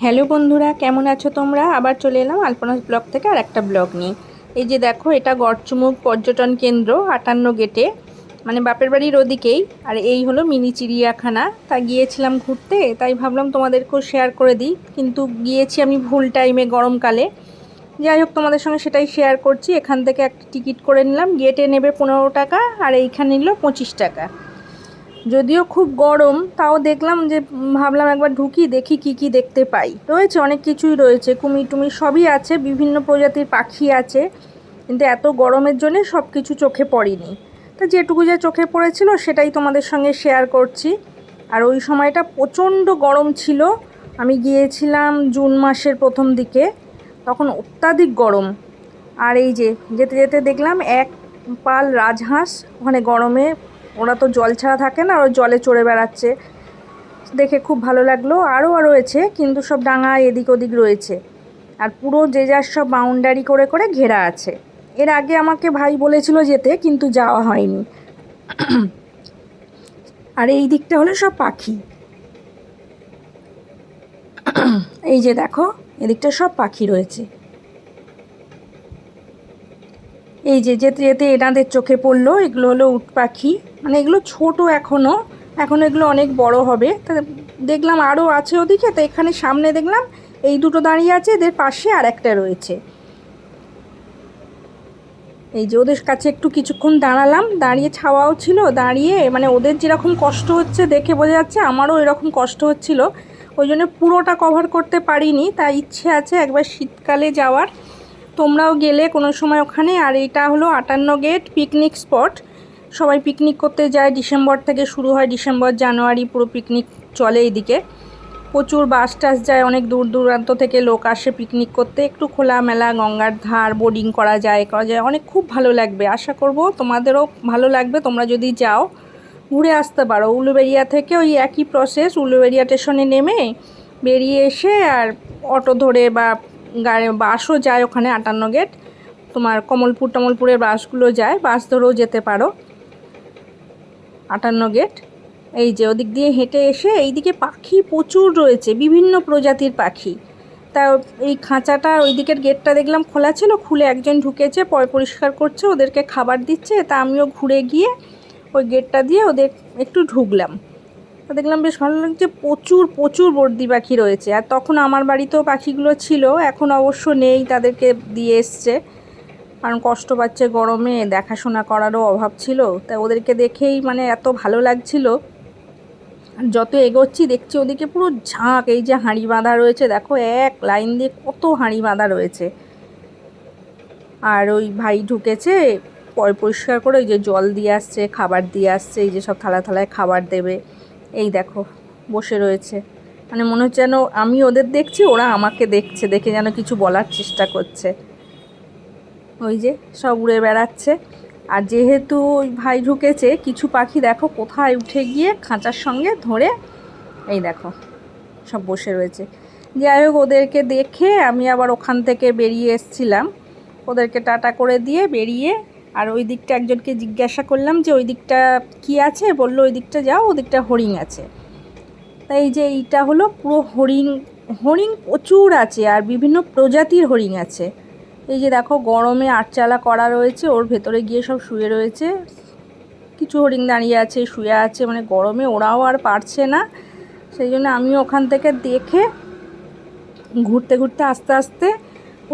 Hello বন্ধুরা, কেমন আছো তোমরা? আবার চলে এলাম আলপনাস ব্লগ থেকে আর একটা ব্লগ নিয়ে। এই যে দেখো, এটা গড়চুমুক পর্যটন কেন্দ্র, আটান্ন গেটে। মানে বাপের বাড়ির ওদিকেই। আর এই হলো মিনি চিড়িয়াখানা। তা গিয়েছিলাম ঘুরতে, তাই ভাবলাম তোমাদেরকেও শেয়ার করে দিই। কিন্তু গিয়েছি আমি ভুল টাইমে গরমকালে। যাই হোক, তোমাদের সঙ্গে সেটাই শেয়ার করছি। এখান থেকে একটা টিকিট করে নিলাম। গেটে নেবে পনেরো টাকা, আর এইখানে নিল পঁচিশ টাকা। যদিও খুব গরম, তাও দেখলাম যে ভাবলাম একবার ঢুকি, দেখি কি কি দেখতে পাই। রয়েছে অনেক কিছুই রয়েছে কুমির টুমির সবই আছে, বিভিন্ন প্রজাতির পাখি আছে, কিন্তু এত গরমের জন্যে সব কিছু চোখে পড়েনি। তা যেটুকু যা চোখে পড়েছিল, সেটাই তোমাদের সঙ্গে শেয়ার করছি। আর ওই সময়টা প্রচণ্ড গরম ছিল, আমি গিয়েছিলাম জুন মাসের প্রথম দিকে, তখন অত্যাধিক গরম। আর এই যে, যেতে যেতে দেখলাম এক পাল রাজহাঁস, ওখানে গরমে ওরা তো জল ছাড়া থাকে না, ওরা জলে চড়ে বেড়াচ্ছে। দেখে খুব ভালো লাগল। আরও রয়েছে কিন্তু সব ডাঙা এদিক ওদিক রয়েছে। আর পুরো যে যার সব বাউন্ডারি করে করে ঘেরা আছে। এর আগে আমাকে ভাই বলেছিল যেতে, কিন্তু যাওয়া হয়নি। আর এই দিকটা হলো সব পাখি। এই যে দেখো, এদিকটা সব পাখি রয়েছে। এই যে যেতে যেতে এনাদের চোখে পড়ল, এগুলো হলো উট পাখি। মানে এগুলো ছোট এখনও এখন এগুলো অনেক বড় হবে। তা দেখলাম আরও আছে ওদিকে, তো এখানে সামনে দেখলাম এই দুটো দাঁড়িয়ে আছে, এদের পাশে আর একটা রয়েছে। এই যে ওদের কাছে একটু কিছুক্ষণ দাঁড়ালাম, দাঁড়িয়ে ছাওয়াও ছিল, দাঁড়িয়ে মানে ওদের যেরকম কষ্ট হচ্ছে দেখে বোঝা যাচ্ছে, আমারও এরকম কষ্ট হচ্ছিল। ওই জন্য পুরোটা কভার করতে পারিনি তাই ইচ্ছে আছে একবার শীতকালে যাওয়ার। তোমরাও গেলে কোনো সময় ওখানে, আর এটা হলো আটান্ন গেট পিকনিক স্পট সবাই পিকনিক করতে যায়। ডিসেম্বর থেকে শুরু হয়। ডিসেম্বর জানুয়ারি পুরো পিকনিক চলে এইদিকে। প্রচুর বাস টাস যায়। অনেক দূর দূরান্ত থেকে লোক আসে পিকনিক করতে। একটু খোলামেলা গঙ্গার ধার বোর্ডিং করা যায় করা যায়। অনেক খুব ভালো লাগবে। আশা করব তোমাদেরও ভালো লাগবে। তোমরা যদি যাও, ঘুরে আসতে পারো। উলুবেড়িয়া থেকে ওই একই প্রসেস উলুবেড়িয়া স্টেশনে নেমে বেরিয়ে এসে আর অটো ধরে বা গাড়ি বাসও যায় ওখানে আটান্ন গেট তোমার কমলপুর টমলপুরের বাসগুলো যায়। বাস ধরেও যেতে পারো। আটান্ন গেট। এই যে ওদিক দিয়ে হেঁটে এসে এইদিকে পাখি প্রচুর রয়েছে, বিভিন্ন প্রজাতির পাখি। তা এই খাঁচাটা ওই দিকের গেটটা দেখলাম খোলা ছিল, খুলে একজন ঢুকেছে পরিষ্কার করছে, ওদেরকে খাবার দিচ্ছে। তা আমিও ঘুরে গিয়ে ওই গেটটা দিয়ে ওদের একটু ঢুকলাম। তা দেখলাম বেশ ভালো লাগছে, প্রচুর প্রচুর বর্দি পাখি রয়েছে। আর তখন আমার বাড়িতেও পাখিগুলো ছিল, এখন অবশ্য নেই, তাদেরকে দিয়ে এসছে। কারণ কষ্ট পাচ্ছে গরমে, দেখাশোনা করারও অভাব ছিল। তাই ওদেরকে দেখেই মানে এত ভালো লাগছিল। যত এগোচ্ছি, দেখছি ওদিকে পুরো ঝাঁক, এই যে হাঁড়ি বাঁধা রয়েছে, দেখো এক লাইন দিয়ে কত হাঁড়ি বাঁধা রয়েছে। আর ওই ভাই ঢুকেছে পরিষ্কার করে ওই যে জল দিয়ে আসছে, খাবার দিয়ে আসছে, এই যে সব থালা থালায় খাবার দেবে। এই দেখো, বসে রয়েছে। মানে মনে হচ্ছে যেন আমি ওদের দেখছি, ওরা আমাকে দেখছে, দেখে যেন কিছু বলার চেষ্টা করছে। ওই যে সব উড়ে বেড়াচ্ছে। আর যেহেতু ওই ভাই ঢুকেছে, কিছু পাখি দেখো কোথায় উঠে গিয়ে খাঁচার সঙ্গে ধরে, এই দেখো, সব বসে রয়েছে। যাই হোক, ওদেরকে দেখে আমি আবার ওখান থেকে বেরিয়ে এসছিলাম। ওদেরকে টাটা করে দিয়ে বেরিয়ে আর ওই দিকটা একজনকে জিজ্ঞাসা করলাম যে, ওই দিকটা কি আছে? বলল, ওই দিকটা যাও, ওই দিকটা হরিণ আছে। তাই এই যে এইটা হলো পুরো হরিণ হরিণ প্রচুর আছে আর বিভিন্ন প্রজাতির হরিণ আছে। এই যে দেখো, গরমে আটচালা করা রয়েছে, ওর ভেতরে গিয়ে সব শুয়ে রয়েছে। কিছু হরিণ দাঁড়িয়ে আছে, শুয়ে আছে মানে গরমে ওরাও আর পারছে না। সেই জন্য আমি ওখান থেকে দেখে ঘুরতে ঘুরতে আস্তে আস্তে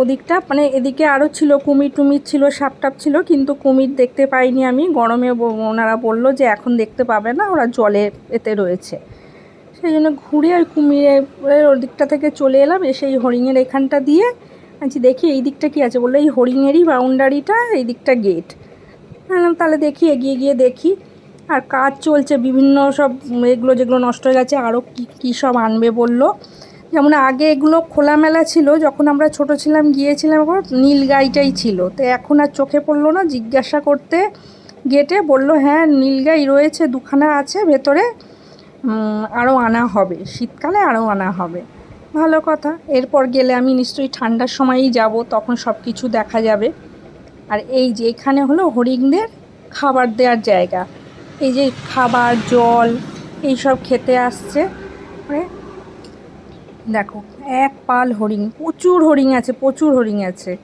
ওদিকটা মানে এদিকে আরও ছিল, কুমির টুমির ছিল সাপ টাপ ছিল, কিন্তু কুমির দেখতে পাইনি আমি। গরমে ওনারা বলল যে এখন দেখতে পাবে না, ওরা জলে এতে রয়েছে। সেই জন্য ঘুরে ওই কুমিরের ওদিকটা থেকে চলে এলাম, এসে এই হরিণের এখানটা দিয়ে আচ্ছা দেখি এই দিকটা কি আছে? বলল, এই হরিণেরই বাউন্ডারিটা, এই দিকটা গেট বললাম, তাহলে দেখি, এগিয়ে গিয়ে দেখি। আর কাজ চলছে, বিভিন্ন সব এগুলো যেগুলো নষ্ট হয়ে গেছে আরও কী কী সব আনবে? বলল। যেমন আগে এগুলো খোলামেলা ছিল, যখন আমরা ছোট ছিলাম, গিয়েছিলাম এখন নীল গাইটাই ছিল। তো এখন আর চোখে পড়ল না, জিজ্ঞাসা করতে গেটে বলল হ্যাঁ নীল গাই রয়েছে, দুখানা আছে, ভেতরে আরও আনা হবে। শীতকালে আরও আনা হবে। ভালো কথা। এরপর গেলে আমি নিশ্চয়ই ঠান্ডার সময়ই যাব, তখন সব কিছু দেখা যাবে। আর এই যে এখানে হলো হরিণদের খাবার দেওয়ার জায়গা। এই যে খাবার, জল এই সব খেতে আসছে। মানে দেখো, এক পাল হরিণ, প্রচুর হরিণ আছে, প্রচুর হরিণ আছে।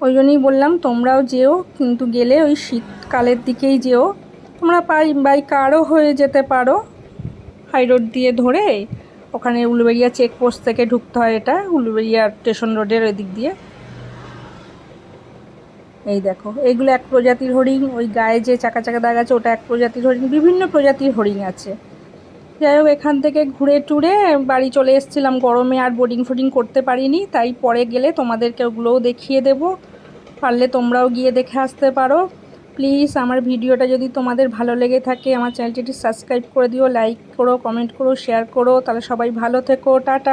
ওই জন্যই বললাম, তোমরাও যেও, কিন্তু গেলে ওই শীতকালের দিকেই যেও। তোমরা পাই, বাই কারও হয়ে যেতে পারো। হাই রোড দিয়ে ধরে ওখানে উলুবেড়িয়া চেকপোস্ট থেকে ঢুকতে হয় এটা, উলুবেড়িয়া স্টেশন রোডের ওই দিক দিয়ে। এই দেখো, এগুলো এক প্রজাতির হরিণ, ওই গায়ে যে চাকা চাকা দাগ আছে ওটা এক প্রজাতির হরিণ, বিভিন্ন প্রজাতির হরিণ আছে। যাই হোক, এখান থেকে ঘুরে টুরে বাড়ি চলে এসেছিলাম, গরমে আর বোর্ডিং ফোডিং করতে পারিনি, তাই পরে গেলে তোমাদেরকে ওগুলোও দেখিয়ে দেব, পারলে তোমরাও গিয়ে দেখে আসতে পারো। প্লিজ আমার ভিডিওটা যদি তোমাদের ভালো লেগে থাকে, আমার চ্যানেলটি সাবস্ক্রাইব করে দিও, লাইক করো, কমেন্ট করো, শেয়ার করো, তাহলে সবাই ভালো থেকো, টাটা।